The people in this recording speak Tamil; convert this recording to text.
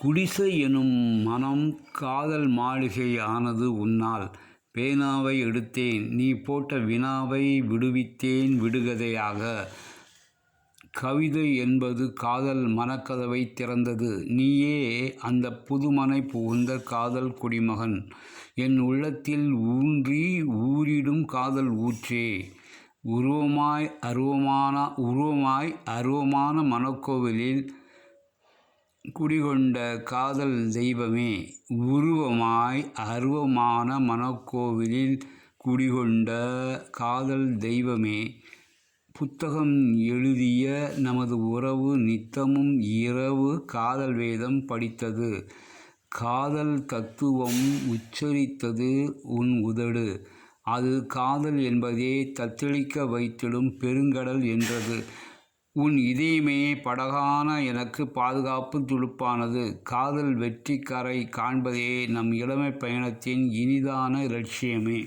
குடிசை எனும் மனம் காதல் மாளிகை ஆனது உன்னால். பேனாவை எடுத்தேன் நீ போட்ட வினாவை விடுவித்தேன் விடுகதையாக. கவிதை என்பது காதல் மனக்கதவை திறந்தது. நீயே அந்த புதுமனை புகுந்த காதல் குடிமகன். என் உள்ளத்தில் ஊன்றி ஊறிடும் காதல் ஊற்றே. உருவமாய் அருவமான உருவமாய் அருவமான மனக்கோவிலில் குடிகொண்ட காதல் தெய்வமே உருவமாய் அருவமான மனக்கோவிலில் குடிகொண்ட காதல் தெய்வமே புத்தகம் எழுதிய நமது உறவு நித்தமும் இரவு காதல் வேதம் படித்தது. காதல் தத்துவம் உச்சரித்தது உன் உதடு. அது காதல் என்பதே தத்தளிக்க வைத்திடும் பெருங்கடல் என்றது. உன் இதயமே படகான எனக்கு பாதுகாப்பு துடுப்பானது காதல் வெற்றிக்கரை கரை காண்பதே நம் இளமை பயணத்தின் இனிதான இலட்சியமே.